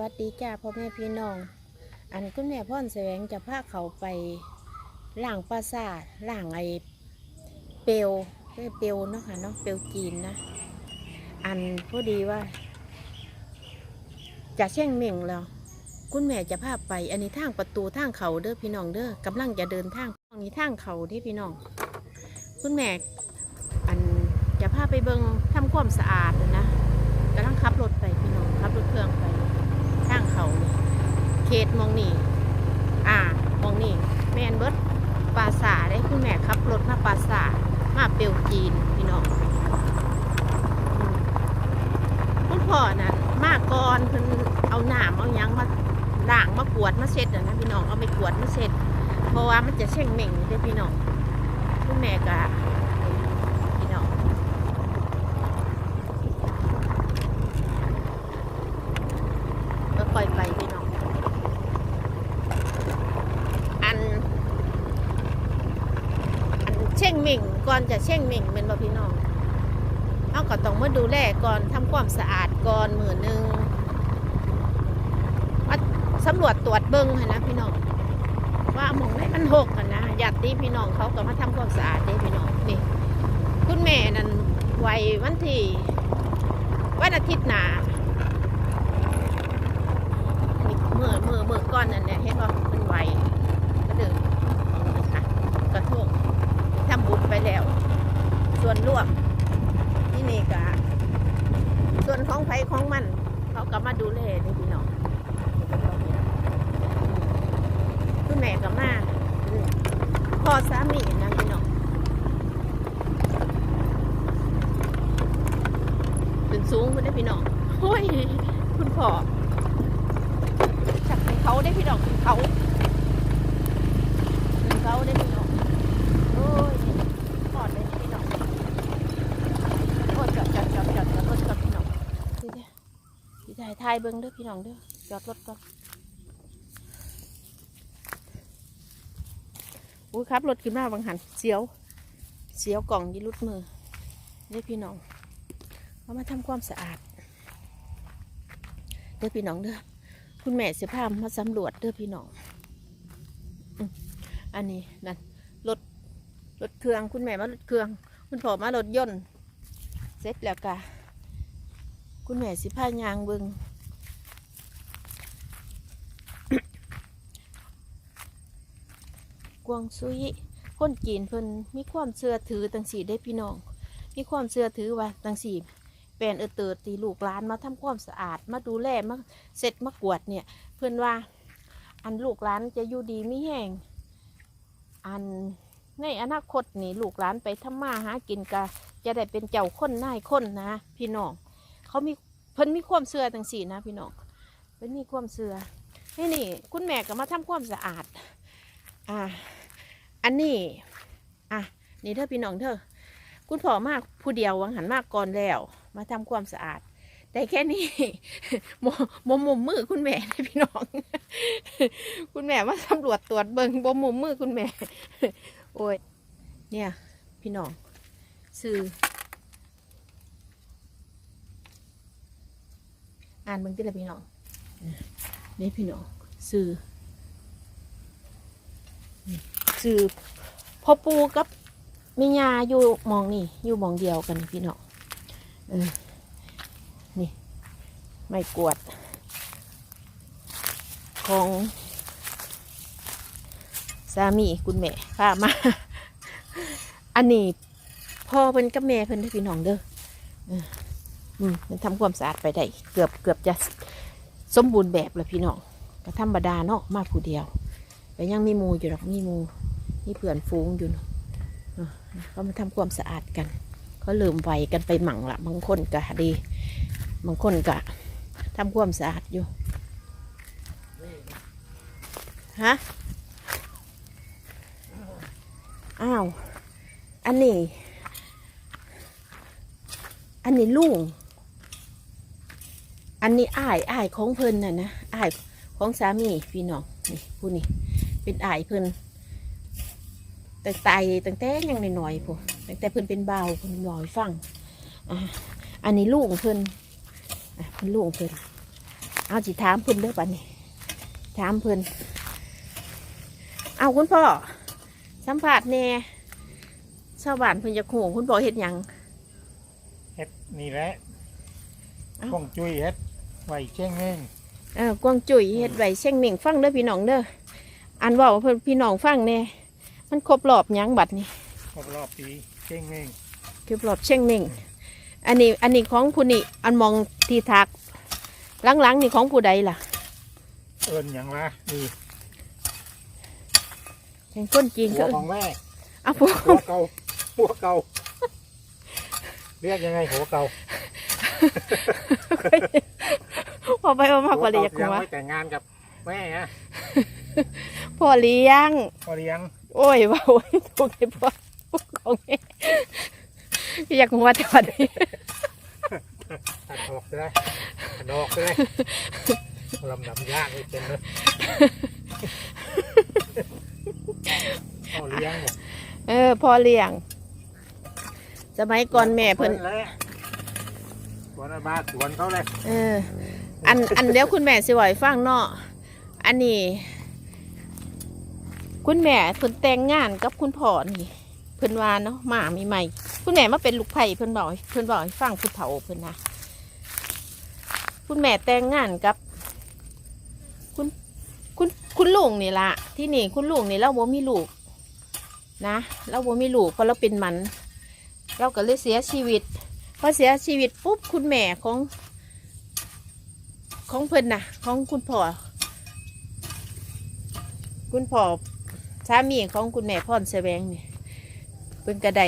วัสดีจ้าพ่อแม่พี่น้อง อันคุณแม่พ่อนแสวงจะพาเขาไปล่างปราสาทล่างไอเปลวเอ้เปลวเนาะค่ะเนาะเปลวจีนนะ อันพอดีว่า จะเช่งเม่งแล้ว คุณแม่จะพาไป อันนี้ทางประตูทางเขาเด้อพี่น้องเด้อกำลังจะเดินทางอันนี้ทางเขาที่พี่น้อง คุณแม่อันจะพาไปเบิงทำความสะอาดนะกำลังขับรถไปพี่น้องขับรถเครื่องไป ขตมองนี่อ่ามองนี่แมนเบิร์ดปราสาได้คุณแม่ขับรถมาปราสามาเปลวจีนพี่น้องคุณพ่อน่ะมาก่อนเพิ่นเอาหนามเอายังมาด่างมากวดมาเช็ดนะพี่น้องเอาไปกวดมาเช็ดเพราะว่ามันจะเช่งเหม่งเด้พี่น้องคุณแม่ก็พี่น้อง ก็ค่อยไปพี่น้อง อัน อันเช่งเหม่ง ก่อนจะเช่งเหม่งเป็นบ่พี่น้องเอาก็ต้องมาดูแลก่อนทำความสะอาดก่อนมือหนึ่งมาสำรวจตรวจเบิ้งนะพี่น้องว่าหมองไหนมันหกกันนะญาติพี่น้องเขาก็มาทำความสะอาดได้พี่น้องนี่ คุณแม่นั่นไววันที่วันอาทิตย์หนาเมื่อเมื่อเมื่อก้อนนั่นเนี่ยเห็นป่ะมันไหวดึงนะคะกระทงทำบุญไปแล้ว ส่วนร่วมที่นี่กะส่วนของไผของมัน เขาก็มาดูแลนี่พี่น้องคุณแม่ก็มาอืมพ่อ สามีนะพี่น้องขึ้นสูงคุณได้พี่น้องโอ้ยคุณพ่อจับให้เขาได้พี่น้องคือเขาคือเขาได้พี่น้องโอ้ยกอดเลยพี่น้องโอ้ยจอดจอดจอดจอดจอดรถจอดพี่น้องดีเด้ดีถ่ายถ่ายเบิ้งเด้อพี่น้องเด้อจอดรถก่อน อุ้ยครับรถขึ้นมาบางหันเสียว เสียวกล่องยีรุดมือเด้อพี่น้องเอามาทำความสะอาดเด้อพี่น้องเด้อคุณแม่เสิพามาสำรวจเด้อพี่น้องอันนี้นั่นรถรถเครื่องคุณแม่มารถเครื่อง คุณพ่อมารถยนต์เสร็จแล้วกะคุณแม่สิพายางเบิง ก วงซุยคนจีนเพิ่นมีความเชื่อถือตังสีได้พี่น้อง มีความเชื่อถือว่าตังสีแปลนเออเติดตีลูกหลานมาทำความสะอาดมาดูแลมาเสร็จมากวดเนี่ย เพื่อนว่า อันลูกหลานจะอยู่ดีไม่แห้งอันในอนาคตนี่ลูกหลานไปทำมาหากินกะจะได้เป็นเจ้าคนนายคนนะ พี่น้องเขามีเพิ่นมีความเสื่อตังสีนะ พี่น้องเพิ่นมีความเสื่อนี่นี่คุณแม่ก็มาทำความสะอาด อ่า อันนี้ อะ นี่เธอพี่น้องเธอ คุณพ่อมากผู้เดียววังหันมากก่อนแล้ว มาทำความสะอาด ได้แค่นี้มมมุมมือคุณแม่ได้พี่น้อง คุณแม่มาสำรวจตรวจเบิงบมุมมือคุณแม่ โอ้ย เนี่ย พี่น้องซื้ออ่านเบิ่งติละพี่น้องนี่พี่น้องซื้อ ซื้อพ่อปูกับมิยาอยู่มองนี่อยู่มองเดียวกันพี่น้องเออนี่ไม่กวด ของสามีคุณแม่พามา อันนี้พ่อเพิ่นกับแม่เพิ่นได้พี่น้องเด้ออืมมันทำความสะอาดไปได้ เกือบเกือบจะสมบูรณ์แบบแล้วพี่น้องก็ธรรมดาเนาะมาผู้เดียวแต่ยังมีมูอยู่หรอกมีมู มีเพื่อนฟูงอยู่เนาะเออก็มาทำความสะอาดกัน ก็เริ่มไหวกันไปหมั่งละบางคนก็ดี บางคนก็ทำความสะอาดอยู่ ฮะ อ้าว อันนี้ อันนี้ลุงอันนี้อ้ายอ้ายของเพิ่นน่ะนะอ้ายของสามีพี่น้องนี่ผู้นี้เป็นอ้ายเพิ่น ตั้งแต่ตั้งแต่ยังหน่อยๆพวกตั้งแต่เพิ่นเป็นเบาวเพิ่นลอยฟังอ่าอันนี้ลูกเพิ่นอะเพิ่นลูกเพิ่นเอาสิถามเพิ่นเด้อบัดนี้ถามเพิ่นเอาคุณพ่อสัมผัสแหน่ชาวบ้านเพิ่นจะโหคุณพ่อเฮ็ดหยังเฮ็ดนี่แหละเอ้ากงจุ้ยเฮ็ดไว้เช่งเง่งเออกวางจุ๋ยเฮ็ดไว้เชียงเหม่งฟังเด้อพี่น้องเด้ออันเว่าเพิ่นพี่น้องฟังแหน่ มันครบรอบหยังบัดนี้ครบรอบปีเช่งเง่งครบรอบเชียงเหม่งอันนี้อันนี้ของผู้นี่อันมองที่ทักหลังๆนี่ของผู้ใดล่ะ เอิญอย่างวะนี่แห่งคนจีนหัก็วของแม่เอาพวกหัวเก่าหัวเก่าเรียกยังไงหัวเก่าพอไปเอามากกว่าเลยหักยังว่าไม่แต่งงานกับแม่อะพ่อเลี้ยงพอเลี้ยง โอ้ยว่าโอ้ยถูกไอ้พ่อของแม่อยากหัวแต่วันนี้ตัดออกเลยตัดออกเลยลำดับยากเลยเป็นเลยพอเลี้ยงเนี่ยเออพ่อเลี้ยง สมัยก่อนแม่เพิ่นเลยสวนบ้านสวนเขาเลยเออ อันอันเดี๋ยวคุณแม่สิไหวฟังเนาะอันนี้ คุณแม่เพิ่นแต่งงานกับคุณพ่อนี่เพิ่นว่าเนาะหมาใหม่ๆคุณแม่มาเป็นลูกไผ่เพิ่นบอกเพิ่นบอกให้ฟังผู้เฒ่าเพิ่นนะคุณแม่แต่งงานกับ คุณคุณคุณลุงนี่ละที่นี่คุณลุงนี่เราบ่มีลูกนะเราบ่มีลูกเพราะเราเป็นหมัน เราก็เลยเสียชีวิตพอเสียชีวิตปุ๊บคุณแม่ของ ของเพิ่นนะของคุณพ่อคุณพ่อ สามีของคุณแม่พ่อนแสวงเนี่ยเป็นกระได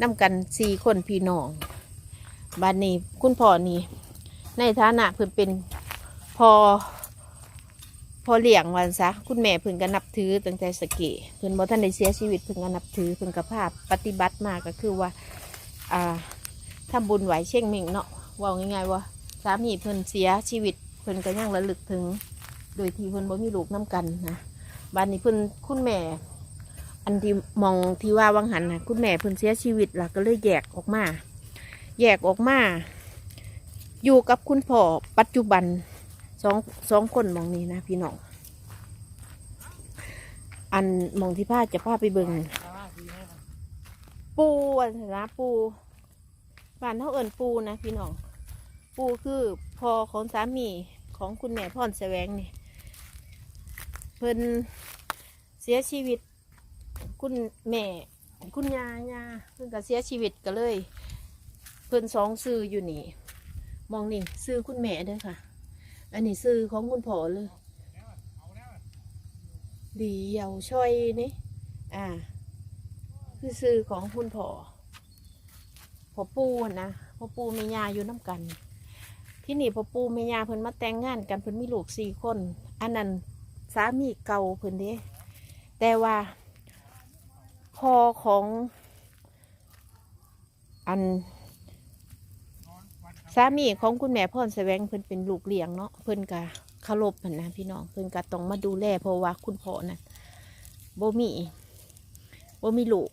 นำกันสี่คนพี่น้องบ้านนี้คุณพ่อนี่ในฐานะเพิ่นเป็นพอพอเลี้ยงวันซะคุณแม่เพิ่นก็นับถือตั้งแต่สเกเพิ่นบ่ท่านได้เสียชีวิตเพิ่นก็นับถือเพิ่นก็ภาพปฏิบัติมาก็คือว่าอ่าทำบุญไหวเช่งเม่งเนาะว่าง่ายๆว่าสามีเพิ่นเสียชีวิตเพิ่นก็ยังระลึกถึง โดยที่เพิ่นบ่มีลูกน้กันนะ บ้านนี้เพิ่นคุณแม่ อันที่มองที่ว่าวังหันนะคุณแม่เพิ่นเสียชีวิตล่ะก็เลยแยกออกมา แยกออกมา อยู่กับคุณพ่อปัจจุบันสองสองคนมองนี้นะพี่น้อง อันมองที่พาจะพาไปเบิงปูอันนะปูบ้านเท่าเอิญปูนะพี่น้อง ปูคือพ่อของสามีของคุณแม่พ่อนแสวงนี่ เพิ่นเสียชีวิต คุณแม่คุณยายาเพิ่นก็เสียชีวิตก็เลย เพิ่นสองซื้ออยู่นี่ มองนี่ซื้อคุณแม่เด้อค่ะ อันนี้ซื้อของคุณพ่อเลยดีเยาวช่อยนี่อ่า คือซื้อของคุณพ่อพ่อปูนะพ่อปูแม่ยาอยู่น้ำกัน ที่นี่พ่อปูแม่ยาเพิ่นมาแต่งงานกันเพิ่นมีลูกสี่คน อันนั้น สามีเก่าเพิ่นเด้แต่ว่าพอของอันสามีของคุณแม่พ่อนแสวงเพิ่นเป็นลูกเลี้ยงเนาะเพิ่นกะคารพเพิ่นนะพี่น้องเพิ่นกะต้องมาดูแลเพราะว่าคุณพ่อน่ะบ่มีบ่มีลูก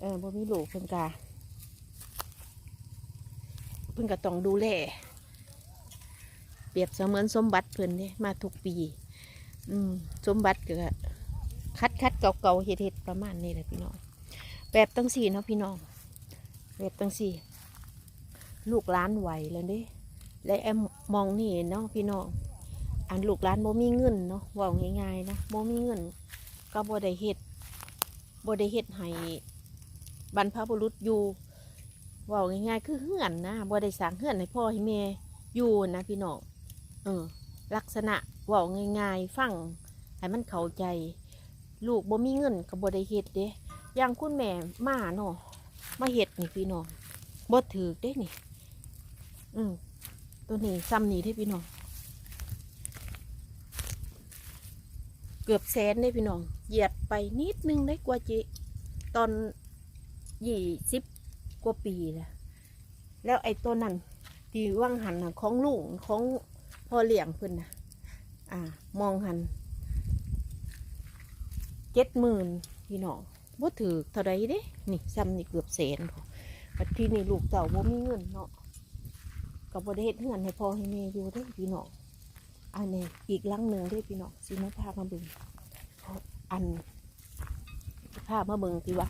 เออบ่มีลูกเพิ่นกะเพิ่นกะต้องดูแล รียบเสมือนสมบัติเพิ่นเด้มาทุกปี อืมสมบัติก็คัดคัดเก่าๆเฮ็ดเฮ็ดๆประมาณนี้แหละพี่น้อง แบบตั้งสี่เนาะพี่น้อง แบบตั้งสี่ ลูกล้านไหวแล้วเด้และแอมมองนี่เนาะพี่น้อง อันลูกล้านบ่มีเงินเนาะว่าง่ายๆนะบ่มีเงิน ก็บ่ได้เฮ็ดบ่ได้เฮ็ดให้บรรพบุรุษอยู่ว่าง่ายๆคือเฮือนนะบ่ได้สร้างเฮือนให้พ่อให้แม่อยู่นะพี่น้อง ออ ลักษณะเว่าง่ายๆ ฟังให้มันเข้าใจ ลูกบ่มีเงินก็บ่ได้เฮ็ดเด้อย่างคุณแม่มาเนาะมาเฮ็ดนี่พี่น้องบ่ถือเด้นี่ อืมตัวนี้ซ้ำนี่ได้พี่น้องเกือบแสนได้พี่น้องเหยียดไปนิดนึงได้กว่าจิตอนยี่สิบกว่าปีแล้วแล้วไอ้ตัวนั้นที่ว่างหันของลุงของ พ่อเลี้ยงเพิ่นนะอ่า มองหันเจ็ดหมื่นพี่น้องบ่ถือเท่าไรเด้นี่ซ้ำนี่เกือบแสนพอบัดที่นี่ลูกเต่าบ่มีเงินเนาะก็กับบริเฮ็ดเฮือนให้พ่อให้แม่อยู่ได้พี่น้องอันนี้อีกลังหนึ่งได้พี่น้องสิมาพามาเบิ่งอันพามาเบิ่งที่ว่า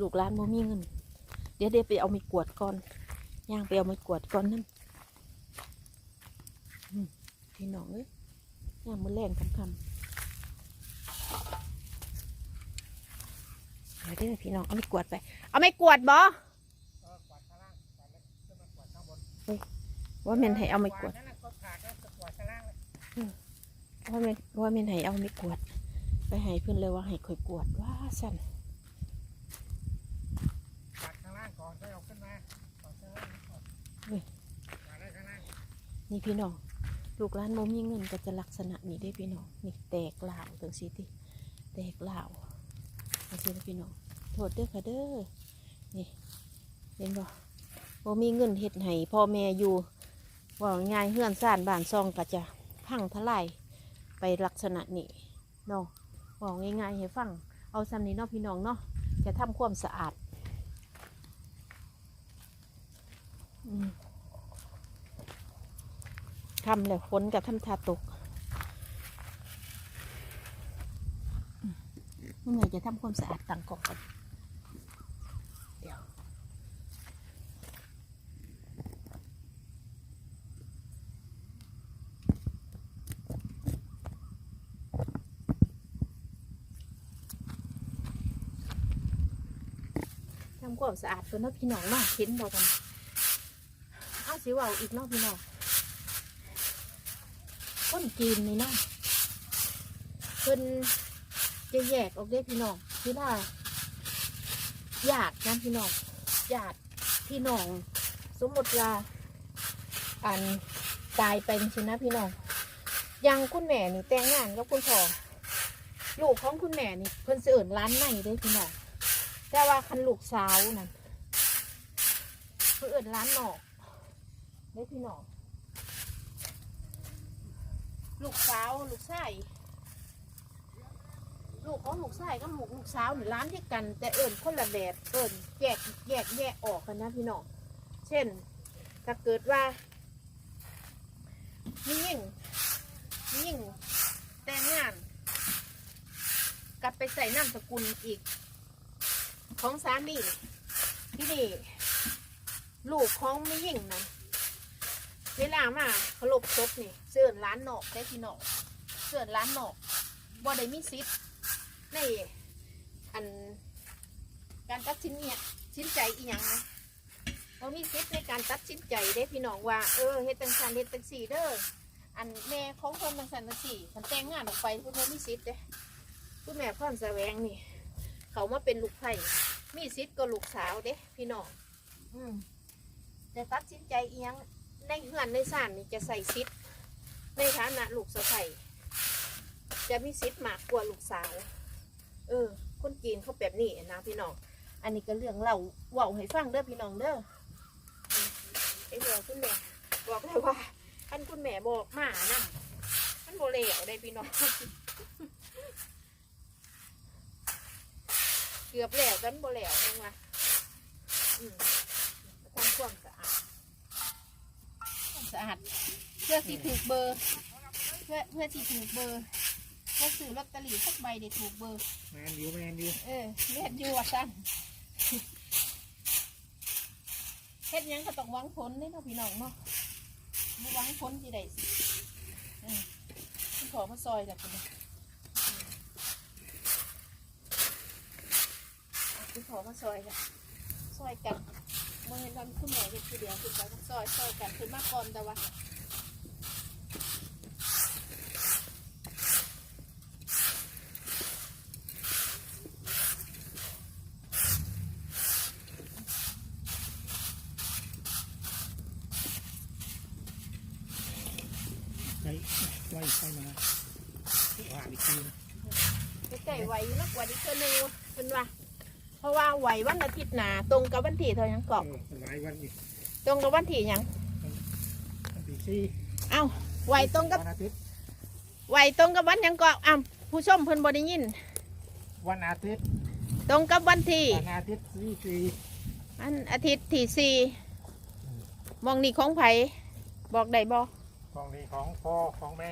ลูกหลานบ่มีเงิน เดี๋ยวเดี๋ยวไปเอาไม้กวดก่อนย่างไปเอาไม้กวดก่อนนั่น พี่น้องเอ้ยย่างมือแรงคำคำเดี๋ยวเด้อพี่น้อง เอาไม้กวาดไป เอาไม้กวาดบอกวดข้างล่างกวดแล้วขึ้นมากวาดข้างบนว่าแม่นให้เอาไม้กวาดว่าเมนว่าแม่นให้เอาไม้กวาดไปให้เพื่อนเลยว่าให้ข่อยกวาดว่าสั่นนี่พี่น้อง ลูกร้านบ่มีเงินก็จะลักษณะนี้ได้พี่น้องนี่แตกเหล่าถึงสิติแตกเหล่าจังซี่นะพี่น้องโทษเด้อค่ะเด้อนี่เห็นบ่บ่มีเงินเฮ็ดให้พ่อแม่อยู่ว่าง่ายเฮือนซ่านบ้านซองก็จะพังทลายไปลักษณะนี้เนาะบอกง่ายๆให้ฟังเอาซ้ำนี้เนาะพี่น้องเนาะจะทำความสะอาด อืม ทำแล้วฝนกับทำทาตกเมื่อไหร่จะทำความสะอาดต่างก่อก่อนเดี๋ยวทำความสะอาดตัวน้องพี่น้องเนาะเห็นบอกกันเอาสิว่าอีกเนาะพี่น้อง คนจีนนี่นะเพิ่นจะแยกออกได้พี่น้องคือว่าญาตินะพี่น้องญาติพี่น้อง สมมติว่าอันตายไปจริงๆนะพี่น้องยังคุณแม่นี่แต่งงานกับคุณพ่อลูกของคุณแม่นี่เพิ่นสิเอิ้นร้านในได้พี่น้องแต่ว่าคันลูกสาวนั่นเพิ่นเอิ้นร้านนอกได้พี่น้อง ลูกสาวลูกชายลูกของลูกชายกับลูกลูกสาวนี่ร้านเดียวกัน แต่เอิ่นคนละแบบเอิ่นแยกแยกแยกออกกันนะพี่น้องเช่น ถ้าเกิดว่ามียิ่งมียิ่งแต่งงาน กลับไปใส่นามสกุลอีก ของสามีที่นี่ลูกของมียิ่งนั้น เวลามาเคารพศพนี่เสื่อนร้านนอกได้พี่นองเสื่อนร้านนอกบ่ได้มีสิทธิ์ในอันการตัดสินเนี่ยสินใจอีหยังนะเรามีสิทธิ์ในการตัดสินใจได้พี่น้องว่าเออเฮ็ดตังสันเฮ็ดตังสี่เด้ออันแม่ของคนตังสันตังสี่มันแต่งงานออกไปพวกเขามีสิทธิ์เด้คุณแม่พ่อนแสวงนี่ เขามาเป็นลูกไผ่มีสิทธิ์ก็ลูกสาวเด้พี่น้อง อืมแต่ตัดสินใจอีหยัง ในเฮือนในศาลนี่จะใส่ซิดในฐานะลูกสะใภ้จะมีซิดมากกว่าลูกสาว เออ คนจีนเขาแบบนี้นะพี่น้อง อันนี้ก็เรื่องเล่าเว่าให้ฟังเด้อพี่น้องเด้อไอ้เรื่องคุณแม่บอกเลยว่าท่านคุณแม่บอกมานั่มันโบเลวได้พี่น้อง เกือบแล้วกันโบแล้วเองวะอืมทำความสะอาด สะอาดเพื่อสิถูกเบอร์เพื่อเพื่อสิถูกเบอร์เพื่อซื้อลอตเตอรี่สักใบได้ถูกเบอร์ แมนยูแมนยูเออเรียกอยู่ว่าสั้นเฮ็ดหยังก็ต้องหวังผลนี่เนาะพี่น้องเนาะบ่หวังผลที่ใดสิเออคุณขอมาซอยจากคุณคุณขอมาซอยจ้ะซอยกันเมื่อเห็นตอนคุณแม่เฮ็ดทีเดียวคุณขอมาซอยซอยกันคือมาก่อนแต่ว่า ใช้ไว้ใช้มาว่าอีกทีนะ ใกล้ๆไหวอยู่นักกว่าดิเกอร์นูเป็นว่า เพราะว่าไหววันอาทิตย์หนาตรง กับวันที่เท่ายังกอบเออหลายวันอีกตรงกับวันที่หยังวันที่สี่เอ้าไหวตรงกับวันอาทิตย์ไหวตรงกับวันหยังกอบอ้าวผู้ชมเพิ่นบ่ได้ยิน วันอาทิตย์ตรงกับวันที่วันอาทิตย์ที่สี่อันอาทิตย์ที่สี่มองนี่ของไผบอกได้บ่ของนี้ของพ่อของแม่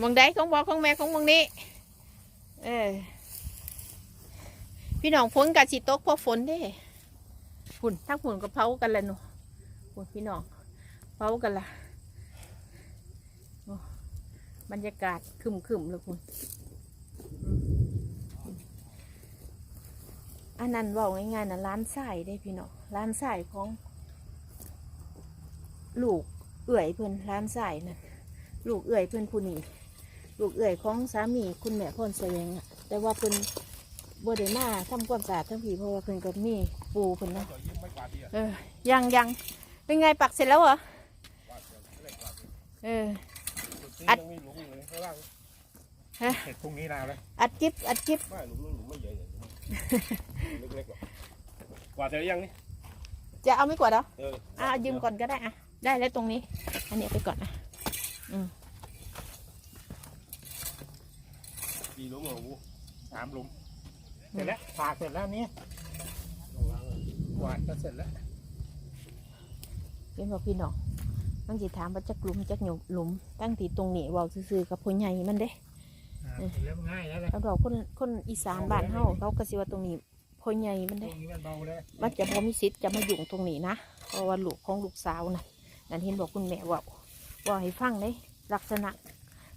มองได้ของบอกของแม่ของมองนี้เออ พี่น้องฝนกับสิตกเพราะฝนเด้ฝุ่นทั้งฝุ่นก็เผากันแล้วหนูฝุ่นพี่น้องเผากันละโอ้บรรยากาศคึมคึมๆเลยคุณอันนั้นเว่าง่ายๆนะร้านสายได้พี่น้องร้านสายของลูกเอื่อยเพิ่นร้านสายนั่นลูกเอื่อยเพิ่นผู้นี้ลูกเอื่อยของสามีคุณแม่พรแสวงอะแต่ว่าเพิ่น บ่ได้มาทำความสะอาดทั้งผีเพราะว่าเพิ่นก็มีปูเพิ่นเนาะเออยังยังเป็นไงปักเสร็จแล้วเหรอเอออัดยังมีหลุมอยู่เลยข้างล่างฮะเห็ดพรุ่งนี้นาเลยอัดจิ๊บอัดจิ๊บไม่หลุมหลุมไม่ใหญ่เลยเล็กๆหรอกกว่าดเสร็จหรือยังนี่จะเอาไม่กวาดเหรอเอออะเอายืมก่อนก็ได้อะได้แล้วตรงนี้ อันนี้เอาไปก่อนอะกี่หลุมเหรอกูสามหลุม เสร็จแล้วฝากเสร็จแล้วนี่กวาดก็เสร็จแล้วเห็นบอกพี่น้องตั้งสิถามว่าจักหลุมจักหยุมหลุม ตั้งที่ตรงนี้เว้าซื่อๆกับพ่อใหญ่มันเด้อ่าเสร็จแล้วง่ายแล้วเลยเขาบอกคนคนอีสานบ้านเฮาเขาก็สิว่าตรงนี้พ่อใหญ่มันตรเด้งนี้มันเบาเลยมันจะบ่มีสิทธิ์จะมายุ่งตรงนี้นะเพราะว่าลูกของลูกสาวนะนั่นเห็นบอกคุณแม่เว่าว่าให้ฟังเลยลักษณะ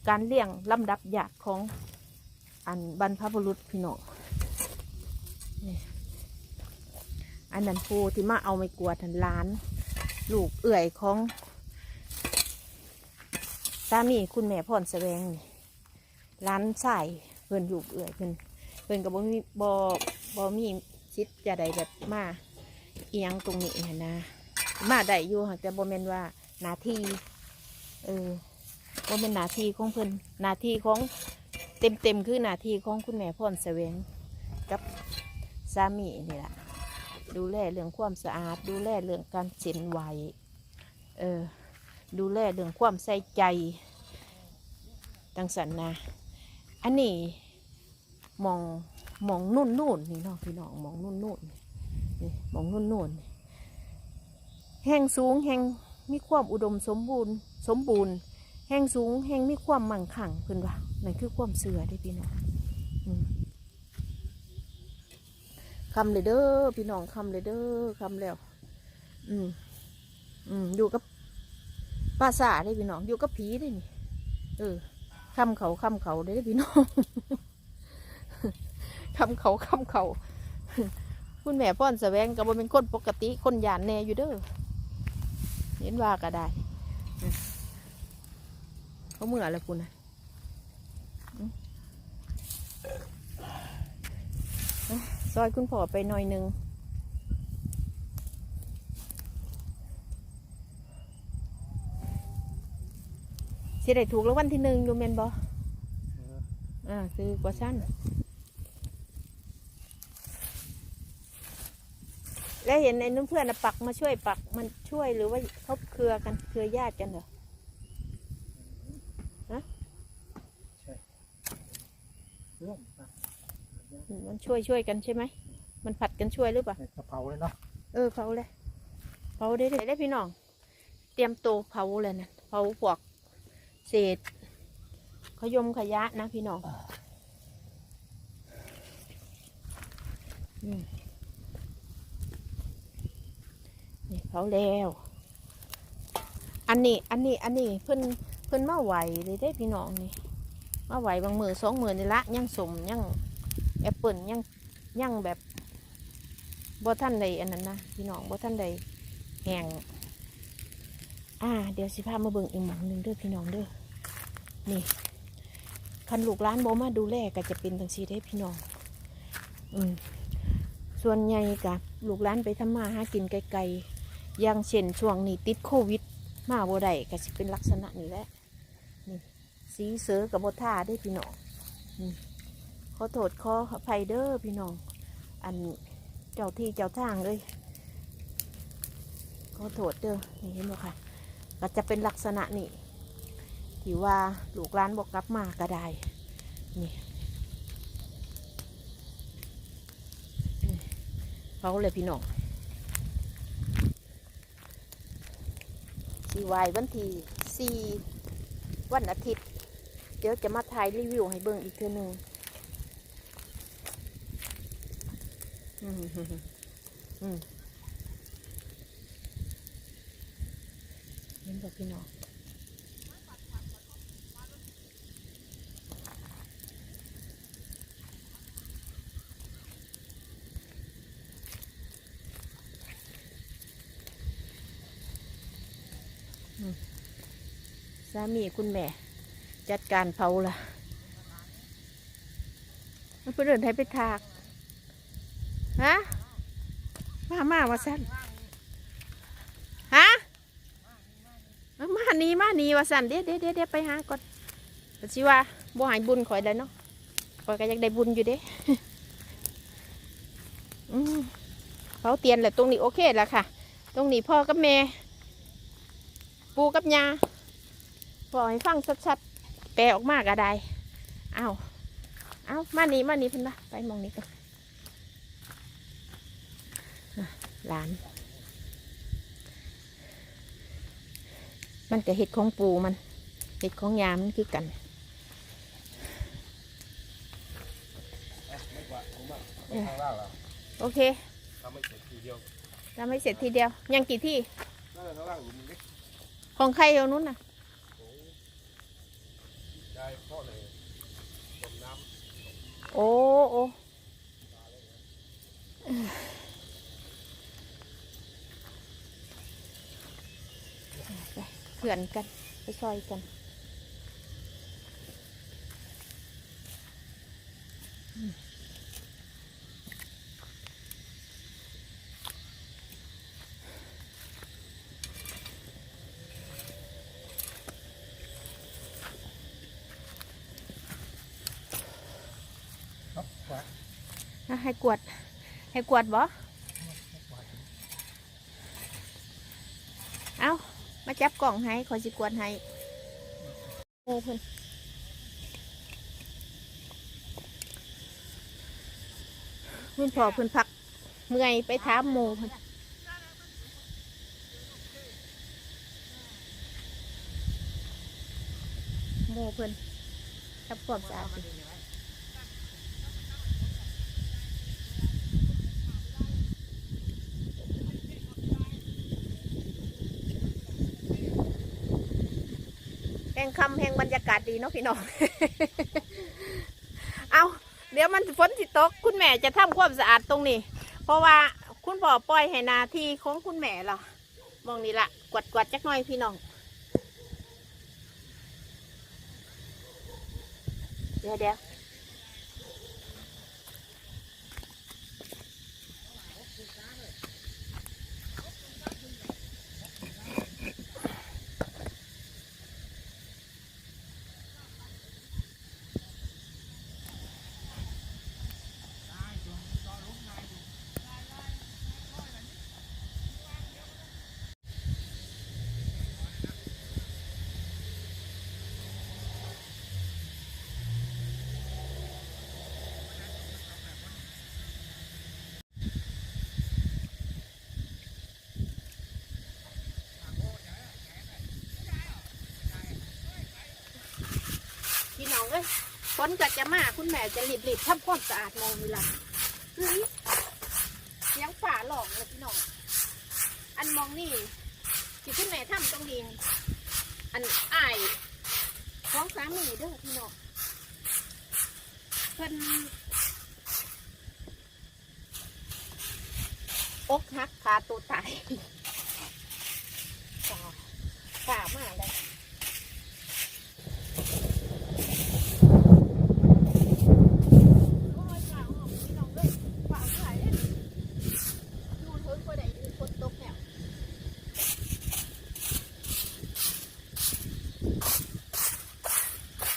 การเลี้ยงลำดับญาติของอันบรรพบุรุษพี่น้องนี่ อันนั้นปูที่มาเอาไม่กลัวทันล้าน ลูกเอื่อยของสามีคุณแม่พรแสวงนี่ร้านใสายเพิ่นลูกเอื่อยเพิ่นเพิ่นกับบ่มีบ่บ่มีชิดจะใดแบบมาเอียงตรงนี้นนะมาได้อยู่ค่ะแต่บ่แม่นว่าหนาทีเออบ่เป็นหนาทีของเพิ่นหนาทีของเต็มเต็มคือหนาทีของคุณแม่พรแสวงกับ สามีนี่แหละดูแลเรื่องความสะอาด ดูแลเรื่องการเส้นไหวเออดูแลเรื่องความใส่ใจตังสันนะอันนี้มองมองนุ่นนุ่นนี่เนาะพี่น้องมองนุ่นนุ่นนี่มองนุ่นนุ่นแห้งสูงแห้งมีความอุดมสมบูรณ์ สมบูรณ์ แห้งสูงแห้งมีความมั่งคั่งเพิ่นว่านั่นคือความเสือได้พี่น้องอืม คำเลยเด้อพี่น้องคำเลยเด้อคำแล้ว อืม อืม อยู่กับป้าสาได้พี่น้อง อยู่กับผีได้นี่ เออคำเขาคำเขาได้พี่น้องคำเขาคำเขา คุณแม่พ่อนแสวงกับเป็นคนปกติคนหยานแน่อยู่เด้อเห็นว่าก็ได้เขาเมื่ออะไรคุณนะอืม ซอยคุณพ่อไปหน่อยหนึ่งสิได้ถูกแล้ววันที่หนึ่งอยู่เมนบออ่าคือกว่าชั้นแล้วเห็นในนู้นเพื่อนน่ะปักมาช่วยปักมันช่วยหรือว่าเขาเครือกันเครือญาติกันเหรอเรื่องนะ มันช่วยช่วยกันใช่ไหม มันผัดกันช่วยหรือเปล่าเห็ดกะเพราเลยเนาะ เออเผาเลย เผาได้เลยได้พี่น้อง เตรียมตัวเผาเลยนะเผาพวกเศษ ขยมขยะนะพี่น้องอืมนี่เผาแล้ว อันนี้ อันนี้ อันนี้เพิ่นเพิ่นมาไหวเลยได้พี่น้องนี่มาไหวบางมือสองมือนี่ละยังสมยังแอปเปิลยังยังแบบบ่ท่านใดอันนั้นนะพี่น้องบ่ท่านใดแหงอ่า เดี๋ยวสิพามาเบิ่งอีกหมองหนึ่งเด้อพี่น้องเด้อนี่คันลูกร้านบ่มาดูแลก็จะเป็นทังสีได้พี่น้อง อืมส่วนใหญ่กับลูกร้านไปทำมาหากินไกลๆอย่างเช่นช่วงนี้ติดโควิด มาบ่ได้ก็สิเป็นลักษณะนี้แหละนี่สีเสือกับบ่ท่าได้พี่น้องอืม ขอโทษขออภัยเด้อพี่น้อง อันเจ้าที่เจ้าทางเลยขอโทษเด้อนี่เห็นไหมคะก็จะเป็นลักษณะนี้ที่ว่าลูกร้านบอกกลับมาก็ได้นี่เขาเลยพี่น้องสีวายวันที่สี่วันอาทิตย์ เดี๋ยวจะมาถ่ายรีวิวให้เบิ่งอีกเทือหนึ่งอืมอืม เห็นบอกพี่น้องสามีคุณแม่ จัดการเผาละมันไปเดินไทยไปทาก ฮะ มาว่าสันฮะเอามานีมาหนีว่าสันเดี๋ยวเดี๋ยวเดี๋ยวเดี๋ยวไปหาก่อนแต่สิว่าบ่หายบุญข่อยเลยเนาะข่อยก็ยากได้บุญอยู่เด้เผาเตียนแหละตรงนี้โอเคแล้วค่ะ ตรงนี้พ่อกับแม่ปูกับยาบอกให้ฟังชัดๆแปลออกมากก็ได้เอาเอามานี่มานี่เพิ่นมาไปมองนี้กันน่ะ หลาน มันก็เห็ดของปูมัน เห็ดของยามันคือกันไม่กว่าผมว่าไม่ข้างล่างแล้วโอเคทำไม่เสร็จทีเดียวทำให้เสร็จทีเดียว ยังกี่ที่นั่นข้างล่างอยู่นี่ของใครเอานู้นน่ะได้พ่อเลยต้มน้โอ้โอ้ไป เพื่อนกัน ไปซอยกันครับว่าอะให้กวด ให้กวดบ่ เอามา จับกล่องให้ขอยสิกวดให้โอ้เพิ่อนเพิ่อนพอเพิ่อนพัก เมื่อยไปถามหมูเพิ่อนหมูเพิ่อนทำความสะอาด งคำแห่งบรรยากาศดีเนาะพี่น้อง เอาเดี๋ยวมันฝนสิตก คุณแม่จะทำความสะอาดตรงนี้ เพราะว่าคุณพ่อปล่อยให้หนาที่ของคุณแม่เหรอมองนี่ละกวาดกวาดจักหน่อยพี่น้อง เดี๋ยวเดี๋ยว น้องเอ้ยฝนก็จะมาคุณแม่จะรีบๆทำความสะอาดมองนี่ละเฮ้ยเสียงฝ่าหลอกเลยพี่น้อง อันมองนี่ที่คุณแม่ทำตรงนี้อันอ้ายของสามีเด้อพี่น้องเพิ่นอกหักขาตัวตายฝ่ามากเลย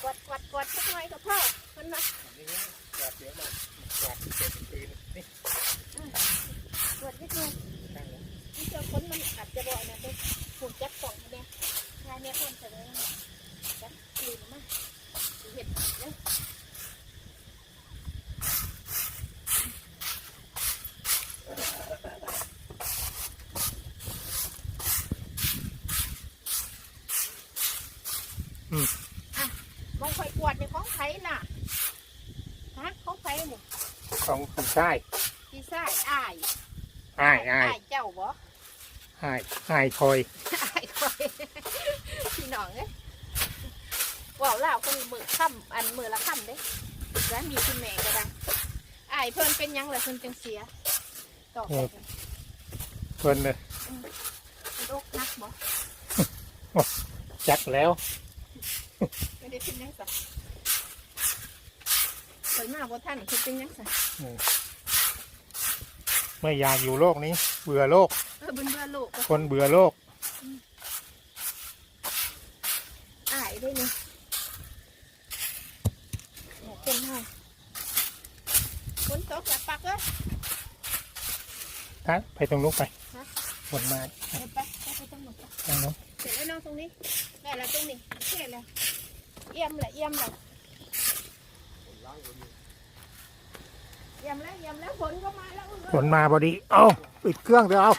กวาดกวาดกวาดสักหน่อยก็พอมันมาำนี่นะกวาดเดี๋ยวมากวาดเสร็จทีนี่ กวาดนิดนึง ตั้งแล้ว นี่เจ้าคนมันอาจจะบ่อยนะเด็กผูกจับกล่องเนี่ยงานเนี่ยคนเสนอจับกลิ่นมาเห็ดเนี่ย เอืม อะมองคอยกวาดใน ของไผ่น่ะฮะของไผ่นี่ของคุณชายพี่ชายอ้ายอ้ายอ้ายเจ้าบ่อ้ายอ้ายคอยอ้ายคอยพี่น้องเอ้ยว่าวลาวคนมือค่ำอันมือละค่ำเด้แล้วมีคุณแม่ก็ได้อ้ายเพิ่นเป็นหยังล่ะเพิ่นจังเสียต่อไปกันเพิ่นเลยเป็นโรคนักบ่จักแล้ว ไม่ได้เป็นหยังสัก เพิ่นมาบ่ทันเพิ่นเป็นหยังสักไม่อยากอยู่โลกนี้ เบื่อโลก เออเบิ่นเบื่อโลกก็คนเบื่อโลกอายได้นี่เนี่ยเป็นให้ฝนตกอย่าปักเอ้ยทักไปตรงนู้นไปฮะวนมาไปไปไปไปตรงนู้นไปทางนู้นเสร็จแล้วน้องตรงนี้ได้แล้วตรงนี้โอเคแล้วเยี่ยมเลยเยี่ยมเลย เยี่ยมแล้วเยี่ยมแล้วฝนก็มาแล้วอุ้ยฝนมาพอดี เอาปิดเครื่องเถอะเอา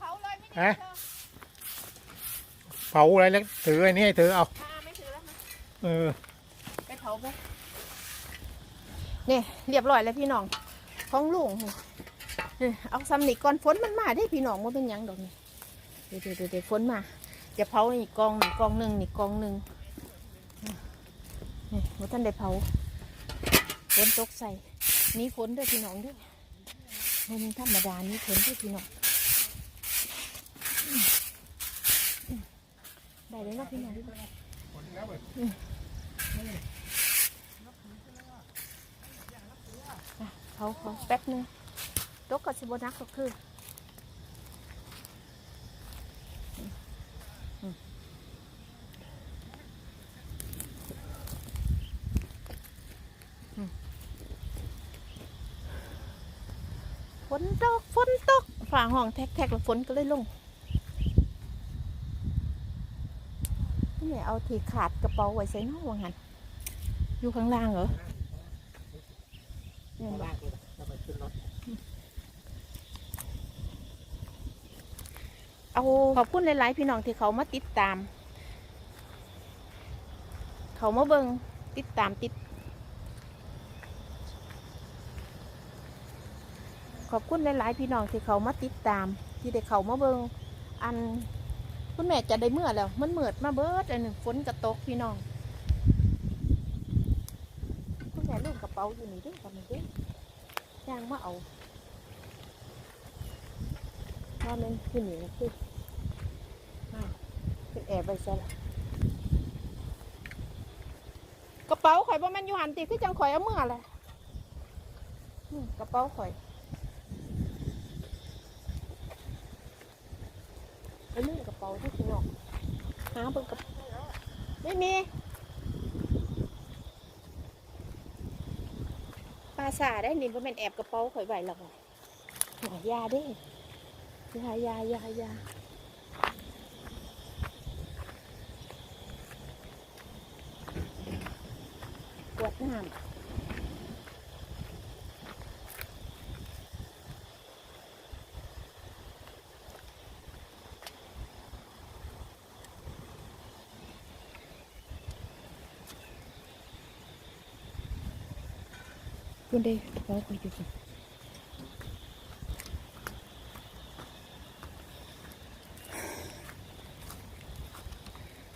เผาเลยไม่ได้ฮะ เธอเผาอะไรแล้วถือไอ้นี่ให้เธอเอามาไม่ถือแล้วมาเออไปเผาไปนี่เรียบร้อยแล้วพี่น้องของลุงนี่เอาซ้ำนี่ก่อนฝนมันมาได้พี่น้องมันเป็นหยังดอกนี่เดี๋ยวเดี๋ยวเดี๋ยวเดี๋ยวฝนมาจะเผาอีกกองหนึ่งกองหนึ่งนี่กองหนึ่งนี่ว่าท่านได้เผา ฝนตกใส่มีฝนด้วยพี่น้องด้วยมันธรรมดามีฝนด้วยพี่น้องได้เลยนะพี่น้องเขาเขาแป๊บนึงตกกับสิบนักก็คืออืมอืมอืม ฝ นตกฝนตกฝ่าห้องแท็กแท็กแล้วฝนก็เลยลงนี่เอาที่ขาดกระเป๋าไว้ใส่นองวังหันอยู่ข้างล่างเหรอเนี่ยบ่เอาขอบคุณหลาย ๆ พี่น้องที่เขามาติดตาม เขามาเบิงติดตามติด ขอบคุณหลาย ๆ พี่น้องที่เขามาติดตาม ที่ได้เขามาเบิงอันคุณแม่จะได้เมื่อแล้ว มันเมือดมาเบิดอันหนึ่งฝนกระตกพี่น้องคุณแม่ลืมกระเป๋าอยู่นี่ด้วยกันนี่เด้วยย่างมาเอาว่ามันขึ้นนี่คืออ้าวเป็นแอบไปซะละกระเป๋าข่อยบ่แมันอยู่หันติคือจังข่อยเอาเมื่อแหละกระเป๋าข่อย ไปนึ่งกระเป๋าที่พี่น้องหา เบิ่งกับไม่มีปลาสาได้นี่บ่แม่นแอบกระเป๋าข่อยไว้หรอกหายาเด้ยายายายาปวดน้ำ คุณเด้กระเป๋าข่อยอยู่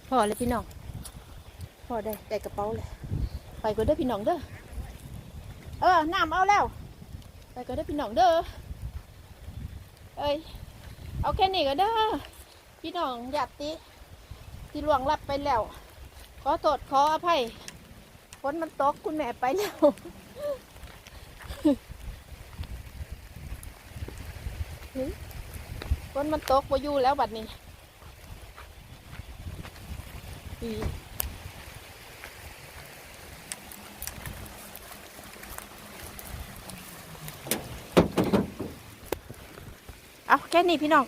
พอเลยพี่น้องพอได้ได้กระเป๋าเลยไปก็ได้อพี่น้องเด้อเออน้ำเอาแล้ว ไปก็ได้อพี่น้องเด้อเอ้ยเอาแค่นี้ก็เด้อพี่น้องหยาดติที่หลวงรับไปแล้ว ขอโทษขออภัยฝนมันตกคุณแม่ไปแล้ว นมันตกมาอยู่แล้วบัดนี้อีเอาแค่นี้พี่น้อง